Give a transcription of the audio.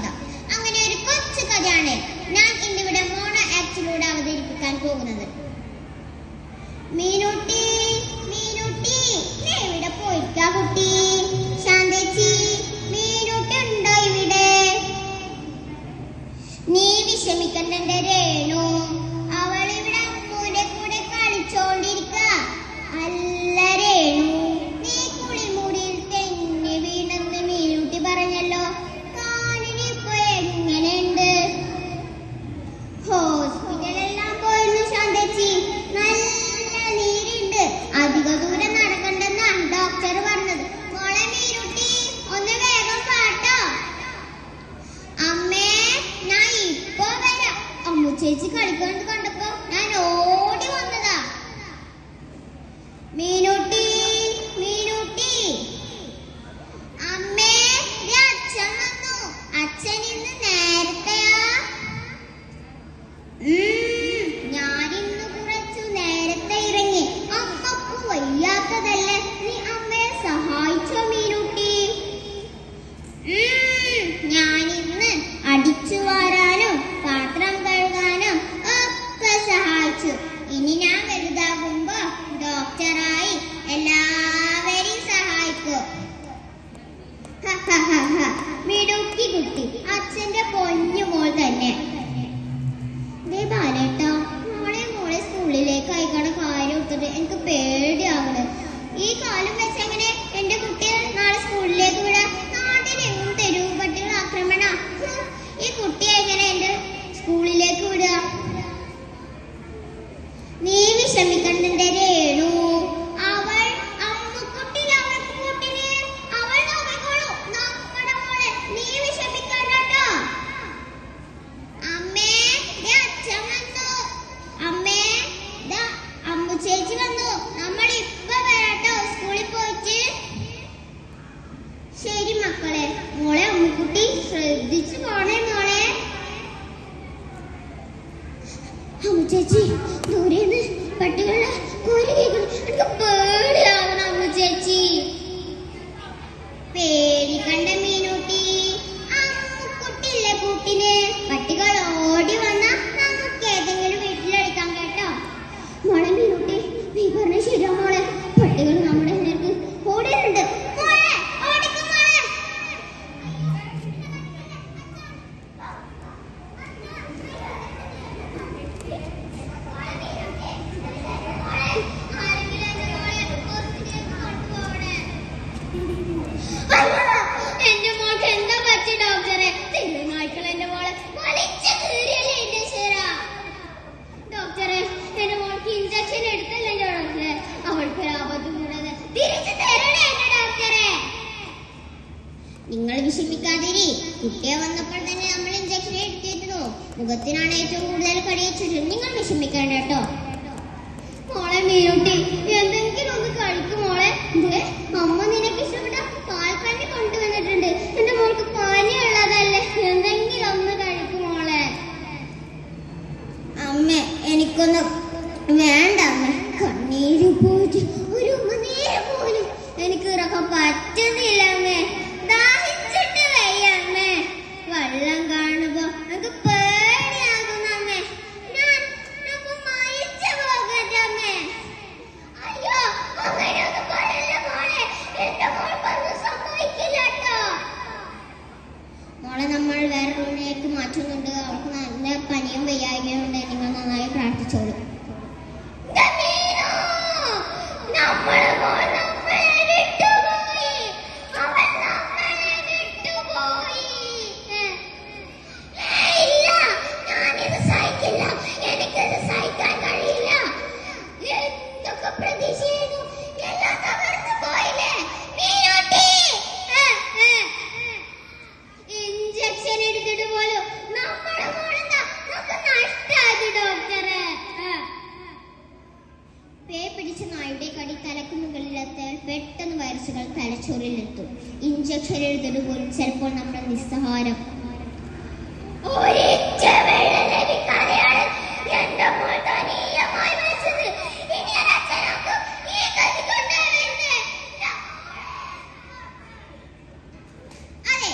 കഥ അങ്ങനെ ഒരു കൊച്ചു കഥയാണ് ഞാൻ ഇന്നിവിടെ മോണോ ആക്ടിലൂടെ അവതരിപ്പിക്കാൻ പോകുന്നത്. മീനൂട്ടി പോകുന്നത് എനിക്ക് പേടിയാവണ് ഈ കാലം വെച്ച് എങ്ങനെ എന്റെ കുട്ടികൾ നാളെ സ്കൂളിലേക്ക് വിടാൻ നാട്ടിലെങ്ങും തരൂ? പട്ടികൾ ആക്രമണ. ഈ കുട്ടിയെ എങ്ങനെ എന്റെ സ്കൂളിലേക്ക് വിടുക? നീ വിഷമിക്കണ്ടെന്റെ അമ്മ ചേച്ചി ദൂരെന്ന് പട്ടികളുടെ കോരി കേൾക്കണം എനിക്ക് പേടിയാവണം അമ്മ ചേച്ചി പേടിക്കണ്ട നിങ്ങൾ വിഷമിക്കാതിരി കുട്ടിയെ വന്നപ്പോൾ തന്നെ നമ്മൾ ഇഞ്ചക്ഷൻ എടുത്തിരുന്നു. മുഖത്തിനാണ് ഏറ്റവും കൂടുതൽ കടിയിച്ചത് നിങ്ങൾ വിഷമിക്കേണ്ട കേട്ടോ. മോളെ മീനുട്ടി എന്തെങ്കിലും ഒന്ന് കഴിക്കും മോളെ. അമ്മ നിനക്ക് ഇഷ്ടപ്പെട്ട പാൽപ്പനി കൊണ്ടുവന്നിട്ടുണ്ട്. എന്റെ മോൾക്ക് പനി ഉള്ളതല്ലേ എന്തെങ്കിലും ഒന്ന് കഴിക്കും മോളെ. അമ്മ എനിക്കൊന്ന് വേണ്ട അമ്മ. കണ്ണീര് പോയിട്ട് ഒരു ഉമ്മനീര് പോലും എനിക്ക് ഇറക്കം പറ്റുന്നില്ല അമ്മേ. കഴിക്കുന്നുണ്ട് അവർക്ക് നല്ല പനിയും വയ്യായ്കയുണ്ട് കടിച്ച നായുടെ കടി തലക്ക് മുകളിലെത്താൻ പെട്ടെന്ന് വൈറസുകൾ തലച്ചോറിലെത്തും. ഇഞ്ചക്ഷൻ എഴുതുന്നത് പോലും ചിലപ്പോൾ നമ്മുടെ നിസ്സഹാരം. അതെ